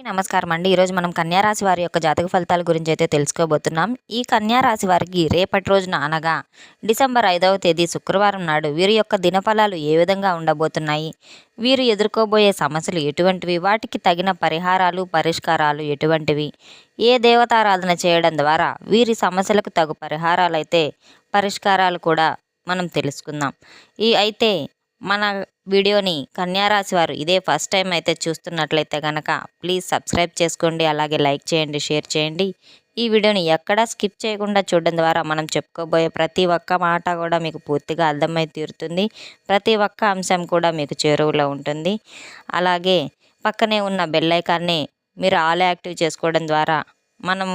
నమస్కారం అండి. ఈరోజు మనం కన్యారాశి వారి యొక్క జాతక ఫలితాల గురించి అయితే తెలుసుకోబోతున్నాం. ఈ కన్యారాశి వారికి రేపటి రోజున అనగా డిసెంబర్ ఐదవ తేదీ శుక్రవారం నాడు వీరి యొక్క దినఫలాలు ఏ విధంగా ఉండబోతున్నాయి? వీరు ఎదుర్కోబోయే సమస్యలు ఎటువంటివి? వాటికి తగిన పరిహారాలు పరిష్కారాలు ఎటువంటివి? ఏ దేవతారాధన చేయడం ద్వారా వీరి సమస్యలకు తగు పరిహారాలు అయితే పరిష్కారాలు కూడా మనం తెలుసుకుందాం. ఈ అయితే మన వీడియోని కన్యారాశి వారు ఇదే ఫస్ట్ టైం అయితే చూస్తున్నట్లయితే కనుక ప్లీజ్ సబ్స్క్రైబ్ చేసుకోండి అలాగే లైక్ చేయండి షేర్ చేయండి. ఈ వీడియోని ఎక్కడా స్కిప్ చేయకుండా చూడడం ద్వారా మనం చెప్పుకోబోయే ప్రతి ఒక్క మాట కూడా మీకు పూర్తిగా అర్థమై తీరుతుంది. ప్రతి ఒక్క అంశం కూడా మీకు చేరువలో ఉంటుంది. అలాగే పక్కనే ఉన్న బెల్లైకాన్ని మీరు ఆల్ యాక్టివ్ చేసుకోవడం ద్వారా మనం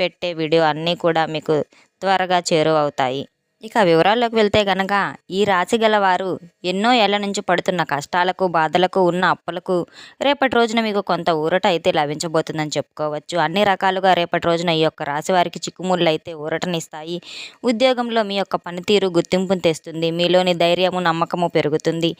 పెట్టే వీడియో అన్నీ కూడా మీకు త్వరగా చేరువవుతాయి. ఇక వివరాల్లోకి వెళ్తే గనక ఈ రాశి గలవారు ఎన్నో ఏళ్ళ నుంచి పడుతున్న కష్టాలకు బాధలకు ఉన్న అప్పులకు రేపటి రోజున మీకు కొంత ఊరట అయితే లభించబోతుందని చెప్పుకోవచ్చు. అన్ని రకాలుగా రేపటి రోజున ఈ యొక్క రాశి వారికి చిక్కుముళ్ళు అయితే ఊరటనిస్తాయి. ఉద్యోగంలో మీ యొక్క పనితీరు గుర్తింపును తెస్తుంది. మీలోని ధైర్యము నమ్మకము పెరుగుతుంది.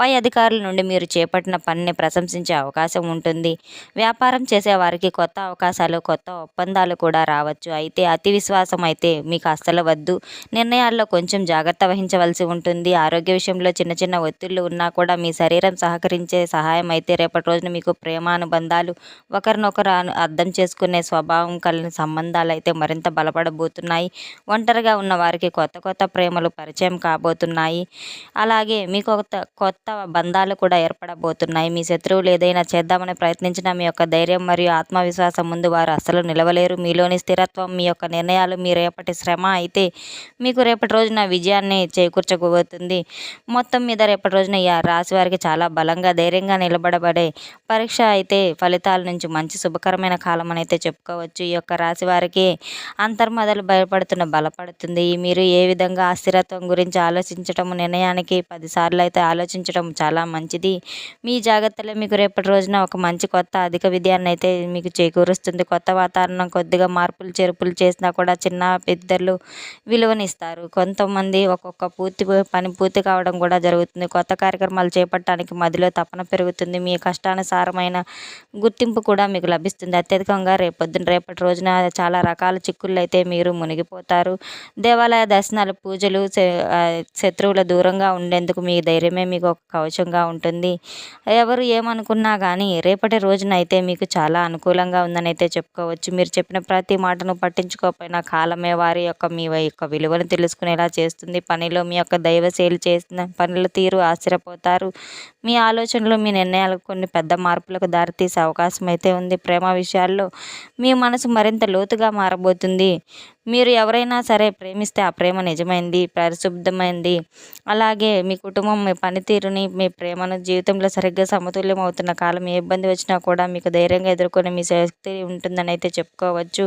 పై అధికారుల నుండి మీరు చేపట్టిన పనిని ప్రశంసించే అవకాశం ఉంటుంది. వ్యాపారం చేసే వారికి కొత్త అవకాశాలు కొత్త ఒప్పందాలు కూడా రావచ్చు. అయితే అతి విశ్వాసం అయితే మీకు అస్సలు వద్దు. నిర్ణయాలు విషయాల్లో కొంచెం జాగ్రత్త వహించవలసి ఉంటుంది. ఆరోగ్య విషయంలో చిన్న చిన్న ఒత్తిళ్ళు ఉన్నా కూడా మీ శరీరం సహకరించే సహాయం అయితే రేపటి రోజున మీకు ప్రేమానుబంధాలు ఒకరినొకరు అర్థం చేసుకునే స్వభావం కలిగిన సంబంధాలు అయితే మరింత బలపడబోతున్నాయి. ఒంటరిగా ఉన్న వారికి కొత్త కొత్త ప్రేమలు పరిచయం కాబోతున్నాయి. అలాగే మీ కొత్త కొత్త బంధాలు కూడా ఏర్పడబోతున్నాయి. మీ శత్రువులు ఏదైనా చేద్దామని ప్రయత్నించిన మీ యొక్క ధైర్యం మరియు ఆత్మవిశ్వాసం ముందు వారు అసలు నిలవలేరు. మీలోని స్థిరత్వం మీ యొక్క నిర్ణయాలు మీ రేపటి శ్రమ అయితే మీకు రేపు రేపటి రోజున విజయాన్ని చేకూర్చబోతుంది. మొత్తం మీద రేపటి రోజున ఈ రాశి వారికి చాలా బలంగా ధైర్యంగా నిలబడబడే పరీక్ష అయితే ఫలితాల నుంచి మంచి శుభకరమైన కాలం అని అయితే చెప్పుకోవచ్చు. ఈ యొక్క రాశి వారికి అంతర్మదలు భయపడుతున్న బలపడుతుంది. మీరు ఏ విధంగా అస్థిరత్వం గురించి ఆలోచించటం నిర్ణయానికి పదిసార్లు అయితే ఆలోచించడం చాలా మంచిది. మీ జాగ్రత్తలో మీకు రేపటి రోజున ఒక మంచి కొత్త అధిక విజయాన్ని అయితే మీకు చేకూరుస్తుంది. కొత్త వాతావరణం కొద్దిగా మార్పులు చేర్పులు చేసినా కూడా చిన్న పెద్దలు విలువనిస్తారు. కొంతమంది ఒక్కొక్క పూర్తి పని పూర్తి కావడం కూడా జరుగుతుంది. కొత్త కార్యక్రమాలు చేపట్టడానికి మధ్యలో తపన పెరుగుతుంది. మీ కష్టానుసారమైన గుర్తింపు కూడా మీకు లభిస్తుంది. అత్యధికంగా రేపొద్దున రేపటి రోజున చాలా రకాల చిక్కుళ్ళు అయితే మీరు మునిగిపోతారు. దేవాలయ దర్శనాలు పూజలు శత్రువుల దూరంగా ఉండేందుకు మీ ధైర్యమే మీకు ఒక కవచంగా ఉంటుంది. ఎవరు ఏమనుకున్నా కానీ రేపటి రోజున అయితే మీకు చాలా అనుకూలంగా ఉందని అయితే చెప్పుకోవచ్చు. మీరు చెప్పిన ప్రతి మాటను పట్టించుకోకపోయినా కాలమే వారి యొక్క మీ యొక్క విలువను తెలుసు చేసుకునేలా చేస్తుంది. పనిలో మీ యొక్క దైవశైలి చేసిన పనుల తీరు ఆశ్చర్యపోతారు. మీ ఆలోచనలు మీ నిర్ణయాలకు కొన్ని పెద్ద మార్పులకు దారితీసే అవకాశం అయితే ఉంది. ప్రేమ విషయాల్లో మీ మనసు మరింత లోతుగా మారబోతుంది. మీరు ఎవరైనా సరే ప్రేమిస్తే ఆ ప్రేమ నిజమైంది పరిశుద్ధమైంది. అలాగే మీ కుటుంబం మీ పనితీరుని మీ ప్రేమను జీవితంలో సరిగ్గా సమతుల్యం అవుతున్న కాలం ఏ ఇబ్బంది వచ్చినా కూడా మీకు ధైర్యంగా ఎదుర్కొనే మీ శక్తి ఉంటుందని అయితే చెప్పుకోవచ్చు.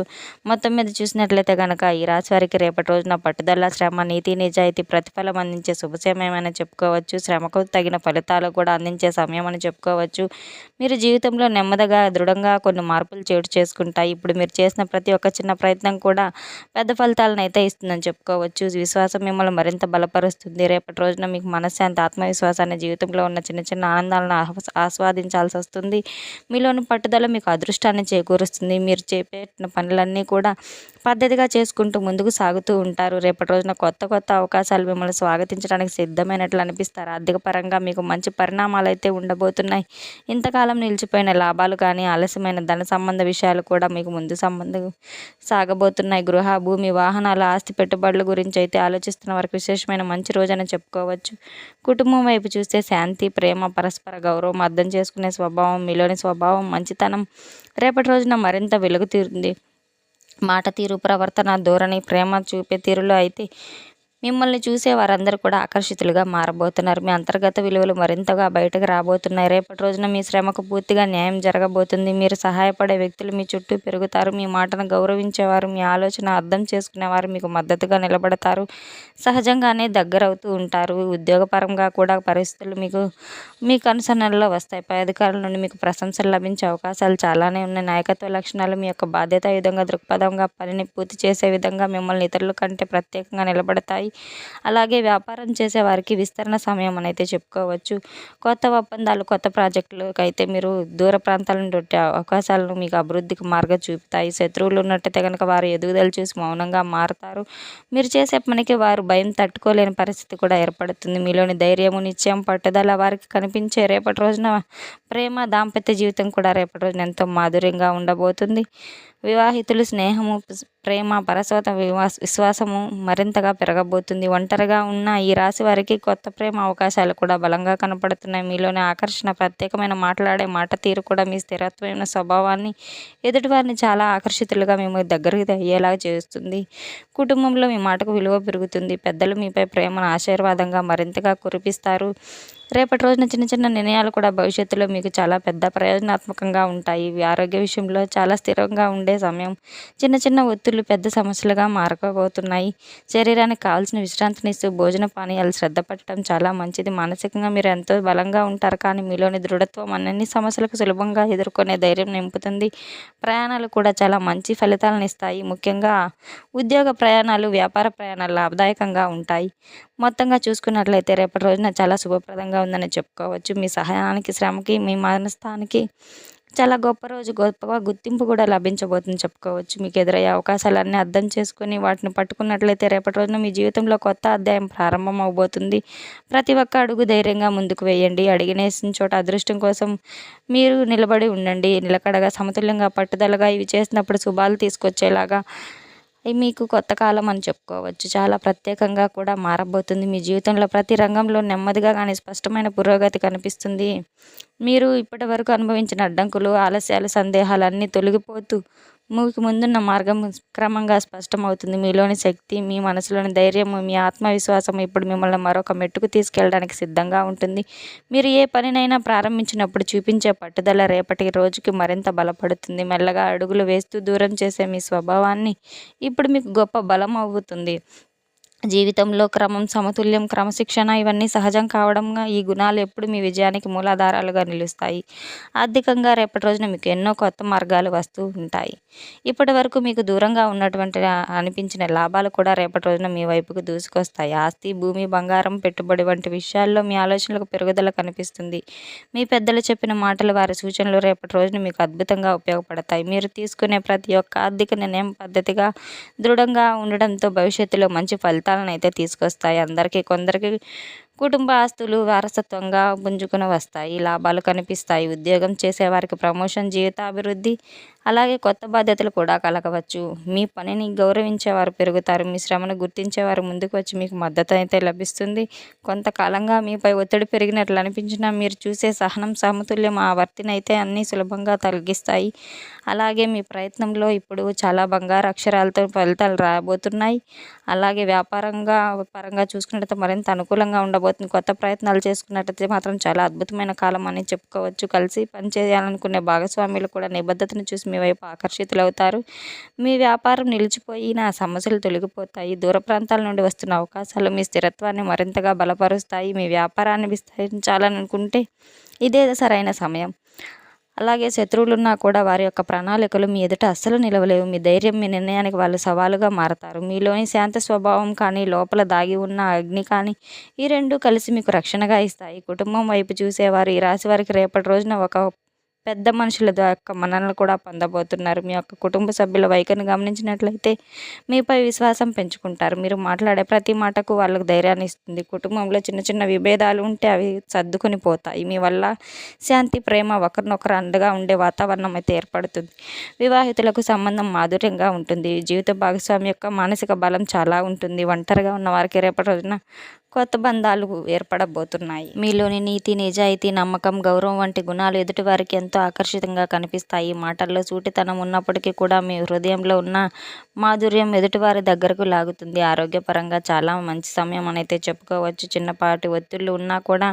మొత్తం మీద చూసినట్లయితే కనుక ఈ రాశి వారికి రేపటి రోజున పట్టుదల శ్రమ నీతి నిజాయితీ ప్రతిఫలం అందించే శుభసమయమని చెప్పుకోవచ్చు. శ్రమకు తగిన ఫలితాలు కూడా అందించే సమయం అని చెప్పుకోవచ్చు. మీరు జీవితంలో నెమ్మదిగా దృఢంగా కొన్ని మార్పులు చోటు చేసుకుంటాయి. ఇప్పుడు మీరు చేసిన ప్రతి ఒక్క చిన్న ప్రయత్నం కూడా పెద్ద ఫలితాలను అయితే ఇస్తుందని చెప్పుకోవచ్చు. విశ్వాసం మిమ్మల్ని మరింత బలపరుస్తుంది. రేపటి రోజున మీకు మనశ్శాంతి ఆత్మవిశ్వాసాన్ని జీవితంలో ఉన్న చిన్న చిన్న ఆనందాలను ఆస్వాదించాల్సి వస్తుంది. మీలోని పట్టుదల మీకు అదృష్టాన్ని చేకూరుస్తుంది. మీరు చేపట్టిన పనులన్నీ కూడా పద్ధతిగా చేసుకుంటూ ముందుకు సాగుతూ ఉంటారు. రేపటి రోజున కొత్త కొత్త అవకాశాలు మిమ్మల్ని స్వాగతించడానికి సిద్ధమైనట్లు అనిపిస్తారు. ఆర్థిక పరంగా మీకు మంచి పరిణామాలు అయితే ఉండబోతున్నాయి. ఇంతకాలం నిలిచిపోయిన లాభాలు కానీ ఆలస్యమైన ధన సంబంధ విషయాలు కూడా మీకు ముందు సంబంధం సాగబోతున్నాయి. గృహ భూమి వాహనాల ఆస్తి పెట్టుబడుల గురించి అయితే ఆలోచిస్తున్న వారికి విశేషమైన మంచి రోజని చెప్పుకోవచ్చు. కుటుంబం వైపు చూస్తే శాంతి ప్రేమ పరస్పర గౌరవం అర్థం చేసుకునే స్వభావం మీలోని స్వభావం మంచితనం రేపటి రోజున మరింత వెలుగుతీరుంది మాట తీరు ప్రవర్తన ధోరణి ప్రేమ చూపే తీరులో అయితే మిమ్మల్ని చూసే వారందరూ కూడా ఆకర్షితులుగా మారబోతున్నారు. మీ అంతర్గత విలువలు మరింతగా బయటకు రాబోతున్నాయి. రేపటి రోజున మీ శ్రమకు పూర్తిగా న్యాయం జరగబోతుంది. మీరు సహాయపడే వ్యక్తులు మీ చుట్టూ పెరుగుతారు. మీ మాటను గౌరవించేవారు మీ ఆలోచన అర్థం చేసుకునేవారు మీకు మద్దతుగా నిలబడతారు. సహజంగానే దగ్గరవుతూ ఉంటారు. ఉద్యోగపరంగా కూడా పరిస్థితులు మీకు మీ కనుసన్నల్లో వస్తాయి. పై అధికారుల నుండి మీకు ప్రశంసలు లభించే అవకాశాలు చాలానే ఉన్నాయి. నాయకత్వ లక్షణాలు మీ యొక్క బాధ్యత విధంగా దృక్పథంగా పనిని పూర్తి చేసే విధంగా మిమ్మల్ని ఇతరుల కంటే ప్రత్యేకంగా నిలబడతాయి. ఉంటాయి. అలాగే వ్యాపారం చేసే వారికి విస్తరణ సమయం అని అయితే చెప్పుకోవచ్చు. కొత్త ఒప్పందాలు కొత్త ప్రాజెక్టులకు అయితే మీరు దూర ప్రాంతాల నుండి అవకాశాలను మీకు అభివృద్ధికి మార్గం చూపుతాయి. శత్రువులు ఉన్నట్టయితే కనుక వారు ఎదుగుదల చూసి మౌనంగా మారుతారు. మీరు చేసే పనికి వారు భయం తట్టుకోలేని పరిస్థితి కూడా ఏర్పడుతుంది. మీలోని ధైర్యము నిశ్చయం పట్టుదల వారికి కనిపించే రేపటి రోజున ప్రేమ దాంపత్య జీవితం కూడా రేపటి రోజున ఎంతో మాధుర్యంగా ఉండబోతుంది. వివాహితులు స్నేహము ప్రేమ పరస్వత వివాస విశ్వాసము మరింతగా పెరగబోతుంది. ఒంటరిగా ఉన్న ఈ రాశి వారికి కొత్త ప్రేమ అవకాశాలు కూడా బలంగా కనపడుతున్నాయి. మీలోని ఆకర్షణ ప్రత్యేకమైన మాట్లాడే మాట తీరు కూడా మీ స్థిరత్వమైన స్వభావాన్ని ఎదుటివారిని చాలా ఆకర్షితులుగా మేము దగ్గరికి అయ్యేలాగా చేస్తుంది. కుటుంబంలో మీ మాటకు విలువ పెరుగుతుంది. పెద్దలు మీపై ప్రేమను ఆశీర్వాదంగా మరింతగా కురిపిస్తారు. రేపటి రోజున చిన్న చిన్న నిర్ణయాలు కూడా భవిష్యత్తులో మీకు చాలా పెద్ద ప్రయోజనాత్మకంగా ఉంటాయి. ఇవి ఆరోగ్య విషయంలో చాలా స్థిరంగా ఉండే సమయం. చిన్న చిన్న ఒత్తిళ్ళు పెద్ద సమస్యలుగా మారకపోతున్నాయి. శరీరానికి కావాల్సిన విశ్రాంతినిస్తూ భోజన పానీయాలు శ్రద్ధ పెట్టడం చాలా మంచిది. మానసికంగా మీరు ఎంతో బలంగా ఉంటారు కానీ మీలోని దృఢత్వం అన్ని సమస్యలకు సులభంగా ఎదుర్కొనే ధైర్యం నింపుతుంది. ప్రయాణాలు కూడా చాలా మంచి ఫలితాలను ఇస్తాయి. ముఖ్యంగా ఉద్యోగ ప్రయాణాలు వ్యాపార ప్రయాణాలు లాభదాయకంగా ఉంటాయి. మొత్తంగా చూసుకున్నట్లయితే రేపటి రోజున చాలా శుభప్రదంగా ఉందని చెప్పుకోవచ్చు. మీ సహాయానికి శ్రమకి మీ మనస్థానికి చాలా గొప్ప రోజు గొప్పగా గుర్తింపు కూడా లభించబోతుంది చెప్పుకోవచ్చు. మీకు ఎదురయ్యే అవకాశాలన్నీ అర్థం చేసుకొని వాటిని పట్టుకున్నట్లయితే రేపటి రోజున మీ జీవితంలో కొత్త అధ్యాయం ప్రారంభం అవబోతుంది. ప్రతి ఒక్క అడుగు ధైర్యంగా ముందుకు వేయండి. అడిగినేసిన చోట అదృష్టం కోసం మీరు నిలబడి ఉండండి. నిలకడగా సమతుల్యంగా పట్టుదలగా ఇవి చేసినప్పుడు శుభాలు తీసుకొచ్చేలాగా మీకు కొత్త కాలం అని చెప్పుకోవచ్చు. చాలా ప్రత్యేకంగా కూడా మారబోతుంది. మీ జీవితంలో ప్రతి రంగంలో నెమ్మదిగా కానీ స్పష్టమైన పురోగతి కనిపిస్తుంది. మీరు ఇప్పటి వరకు అనుభవించిన అడ్డంకులు ఆలస్యాలు సందేహాలు అన్నీ తొలగిపోతూ మీకు ముందున్న మార్గం క్రమంగా స్పష్టమవుతుంది. మీలోని శక్తి మీ మనసులోని ధైర్యం మీ ఆత్మవిశ్వాసం ఇప్పుడు మిమ్మల్ని మరొక మెట్టుకు తీసుకెళ్ళడానికి సిద్ధంగా ఉంటుంది. మీరు ఏ పనినైనా ప్రారంభించినప్పుడు చూపించే పట్టుదల రేపటి రోజుకి మరింత బలపడుతుంది. మెల్లగా అడుగులు వేస్తూ దూరం చేసే మీ స్వభావాన్ని ఇప్పుడు మీకు గొప్ప బలం అవుతుంది. జీవితంలో క్రమం సమతుల్యం క్రమశిక్షణ ఇవన్నీ సహజం కావడంగా ఈ గుణాలు ఎప్పుడు మీ విజయానికి మూలాధారాలుగా నిలుస్తాయి. ఆర్థికంగా రేపటి రోజున మీకు ఎన్నో కొత్త మార్గాలు వస్తూ ఉంటాయి. ఇప్పటి వరకు మీకు దూరంగా ఉన్నటువంటి అనిపించిన లాభాలు కూడా రేపటి రోజున మీ వైపుకు దూసుకొస్తాయి. ఆస్తి భూమి బంగారం పెట్టుబడి వంటి విషయాల్లో మీ ఆలోచనలకు పెరుగుదల కనిపిస్తుంది. మీ పెద్దలు చెప్పిన మాటలు వారి సూచనలు రేపటి రోజున మీకు అద్భుతంగా ఉపయోగపడతాయి. మీరు తీసుకునే ప్రతి ఒక్క ఆర్థిక నిర్ణయం పద్ధతిగా దృఢంగా ఉండడంతో భవిష్యత్తులో మంచి ఫలితాలు ఫలితాలను అయితే తీసుకొస్తాయి. అందరికీ కొందరికి కుటుంబ ఆస్తులు వారసత్వంగా పుంజుకుని వస్తాయి. లాభాలు కనిపిస్తాయి. ఉద్యోగం చేసేవారికి ప్రమోషన్ జీవితాభివృద్ధి అలాగే కొత్త బాధ్యతలు కూడా కలగవచ్చు. మీ పనిని గౌరవించేవారు పెరుగుతారు. మీ శ్రమను గుర్తించేవారు ముందుకు వచ్చి మీకు మద్దతు అయితే లభిస్తుంది. కొంతకాలంగా మీపై ఒత్తిడి పెరిగినట్లు అనిపించినా మీరు చూసే సహనం సమతుల్యం ఆ వర్తిని అయితే అన్నీ సులభంగా తొలగిస్తాయి. అలాగే మీ ప్రయత్నంలో ఇప్పుడు చాలా బంగారు అక్షరాలతో ఫలితాలు రాబోతున్నాయి. అలాగే వ్యాపారంగా పరంగా చూసుకున్నట్లయితే మరింత అనుకూలంగా ఉండబోతుంది కొత్త ప్రయత్నాలు చేసుకున్నట్లయితే మాత్రం చాలా అద్భుతమైన కాలం అని చెప్పుకోవచ్చు. కలిసి పనిచేయాలనుకునే భాగస్వాములు కూడా నిబద్ధతను చూసి మీ వైపు ఆకర్షితులవుతారు. మీ వ్యాపారం నిలిచిపోయిన సమస్యలు తొలగిపోతాయి. దూర ప్రాంతాల నుండి వస్తున్న అవకాశాలు మీ స్థిరత్వాన్ని మరింతగా బలపరుస్తాయి. మీ వ్యాపారాన్ని విస్తరించాలనుకుంటే ఇదే సరైన సమయం. అలాగే శత్రువులున్నా కూడా వారి యొక్క ప్రణాళికలు మీ ఎదుట అస్సలు నిలవలేవు. మీ ధైర్యం మీ నిర్ణయానికి వాళ్ళు సవాలుగా మారతారు. మీలోని శాంత స్వభావం కానీ లోపల దాగి ఉన్న అగ్ని కానీ ఈ రెండు కలిసి మీకు రక్షణగా ఇస్తాయి. కుటుంబం వైపు చూసేవారు ఈ రాశి వారికి రేపటి రోజున ఒక పెద్ద మనుషుల యొక్క మన్ననలు కూడా పొందబోతున్నారు. మీ యొక్క కుటుంబ సభ్యుల వైఖరిని గమనించినట్లయితే మీపై విశ్వాసం పెంచుకుంటారు. మీరు మాట్లాడే ప్రతి మాటకు వాళ్ళకు ధైర్యాన్ని ఇస్తుంది. కుటుంబంలో చిన్న చిన్న విభేదాలు ఉంటే అవి సర్దుకొని పోతాయి. మీ వల్ల శాంతి ప్రేమ ఒకరినొకరు అండగా ఉండే వాతావరణం అయితే ఏర్పడుతుంది. వివాహితులకు సంబంధం మాధుర్యంగా ఉంటుంది. జీవిత భాగస్వామి యొక్క మానసిక బలం చాలా ఉంటుంది. ఒంటరిగా ఉన్న వారికి రేపటి రోజున కొత్త బంధాలు ఏర్పడబోతున్నాయి. మీలోని నీతి నిజాయితీ నమ్మకం గౌరవం వంటి గుణాలు ఎదుటివారికి ఎంతో ఆకర్షితంగా కనిపిస్తాయి. మాటల్లో సూటితనం ఉన్నప్పటికీ కూడా మీ హృదయంలో ఉన్న మాధుర్యం ఎదుటివారి దగ్గరకు లాగుతుంది. ఆరోగ్యపరంగా చాలా మంచి సమయం అని అయితే చెప్పుకోవచ్చు. చిన్నపాటి ఒత్తిళ్ళు ఉన్నా కూడా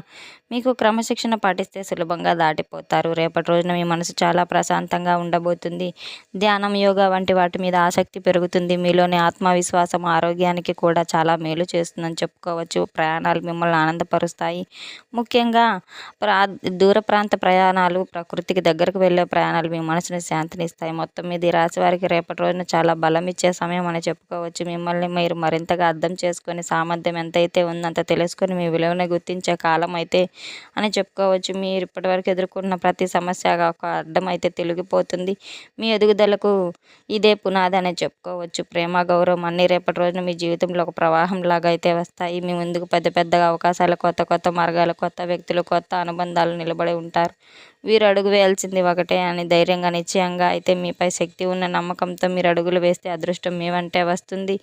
మీకు క్రమశిక్షణ పాటిస్తే సులభంగా దాటిపోతారు. రేపటి రోజున మీ మనసు చాలా ప్రశాంతంగా ఉండబోతుంది. ధ్యానం యోగా వంటి వాటి మీద ఆసక్తి పెరుగుతుంది. మీలోని ఆత్మవిశ్వాసం ఆరోగ్యానికి కూడా చాలా మేలు చేస్తుందని చెప్పుకోవచ్చు. ప్రయాణాలు మిమ్మల్ని ఆనందపరుస్తాయి. ముఖ్యంగా ప్రా దూర ప్రాంత ప్రయాణాలు ప్రకృతికి దగ్గరకు వెళ్ళే ప్రయాణాలు మీ మనసుని శాంతినిస్తాయి. మొత్తం మీద ఈ రాశి వారికి రేపటి రోజున చాలా బలం ఇచ్చే సమయం అని చెప్పుకోవచ్చు. మిమ్మల్ని మీరు మరింతగా అర్థం చేసుకొని సామర్థ్యం ఎంతైతే ఉందో అంత తెలుసుకొని మీ విలువను గుర్తించే కాలం అయితే అని చెప్పుకోవచ్చు. మీరు ఇప్పటివరకు ఎదుర్కొన్న ప్రతి సమస్య ఒక అడ్డం అయితే తొలగిపోతుంది. మీ ఎదుగుదలకు ఇదే పునాది అని చెప్పుకోవచ్చు. ప్రేమ గౌరవం అన్ని రేపటి రోజున మీ జీవితంలో ఒక ప్రవాహం లాగా అయితే వస్తాయి. మీ ముందుకు పెద్ద పెద్దగా అవకాశాలు కొత్త కొత్త మార్గాలు కొత్త వ్యక్తులు కొత్త అనుబంధాలు నిలబడి ఉంటారు. వీరు అడుగు వేయాల్సింది ఒకటే అని ధైర్యంగా నిశ్చయంగా అయితే మీపై శక్తి ఉన్న నమ్మకంతో మీరు అడుగులు వేస్తే అదృష్టం మీ వస్తుంది.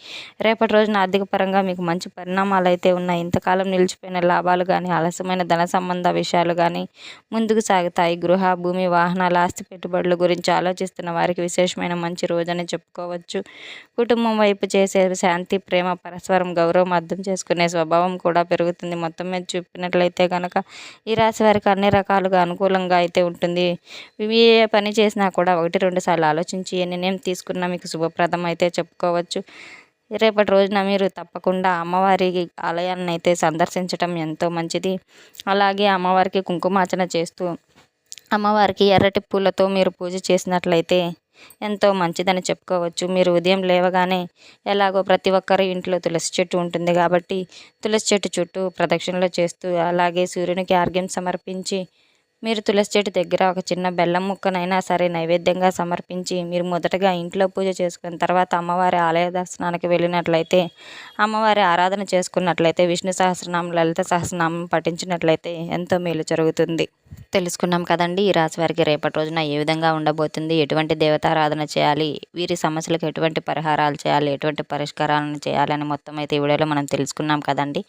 రేపటి రోజున ఆర్థిక పరంగా మీకు మంచి పరిణామాలు అయితే ఉన్నాయి. ఇంతకాలం నిలిచిపోయిన లాభాలు కానీ ఆలస్యమైన ధన సంబంధ విషయాలు కానీ ముందుకు సాగుతాయి. గృహ భూమి వాహనాల ఆస్తి పెట్టుబడుల గురించి ఆలోచిస్తున్న వారికి విశేషమైన మంచి రోజని చెప్పుకోవచ్చు. కుటుంబం వైపు చేసే శాంతి ప్రేమ పరస్పరం గౌరవం అర్థం చేసుకునే స్వభావం కూడా పెరుగుతుంది. మొత్తం మీద చూపినట్లయితే కనుక ఈ రాశి వారికి అన్ని రకాలుగా అనుకూలంగా అయితే ఉంటుంది. ఏ పని చేసినా కూడా ఒకటి రెండు సార్లు ఆలోచించి ఏ నిర్ణయం తీసుకున్నా మీకు శుభప్రదం అయితే చెప్పుకోవచ్చు. రేపటి రోజున మీరు తప్పకుండా అమ్మవారి ఆలయాన్ని అయితే సందర్శించటం ఎంతో మంచిది. అలాగే అమ్మవారికి కుంకుమార్చన చేస్తూ అమ్మవారికి ఎర్రటి పూలతో మీరు పూజ చేసినట్లయితే ఎంతో మంచిదని చెప్పుకోవచ్చు. మీరు ఉదయం లేవగానే ఎలాగో ప్రతి ఒక్కరి ఇంట్లో తులసి చెట్టు ఉంటుంది కాబట్టి తులసి చెట్టు చుట్టూ ప్రదక్షిణలు చేస్తూ అలాగే సూర్యునికి ఆర్ఘ్యం సమర్పించి మీరు తులసి చెట్టు దగ్గర ఒక చిన్న బెల్లం ముక్కనైనా సరే నైవేద్యంగా సమర్పించి మీరు మొదటగా ఇంట్లో పూజ చేసుకున్న తర్వాత అమ్మవారి ఆలయ దర్శనానికి వెళ్ళినట్లయితే అమ్మవారి ఆరాధన చేసుకున్నట్లయితే విష్ణు సహస్రనామం లలిత సహస్రనామం పఠించినట్లయితే ఎంతో మేలు జరుగుతుంది. తెలుసుకున్నాం కదండి. ఈ రాశి వారికి రేపటి రోజున ఏ విధంగా ఉండబోతుంది? ఎటువంటి దేవతారాధన చేయాలి? వీరి సమస్యలకు ఎటువంటి పరిహారాలు చేయాలి? ఎటువంటి పరిష్కారాలను చేయాలని మొత్తం అయితే ఈ వీడియోలో మనం తెలుసుకున్నాం కదండి.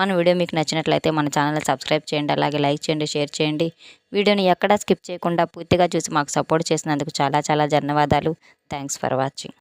మన వీడియో మీకు నచ్చినట్లయితే మన ఛానల్ సబ్స్క్రైబ్ చేయండి. అలాగే లైక్ చేయండి షేర్ చేయండి. వీడియోని ఎక్కడా స్కిప్ చేయకుండా పూర్తిగా చూసి మాకు సపోర్ట్ చేసినందుకు చాలా చాలా ధన్యవాదాలు. Thanks for watching.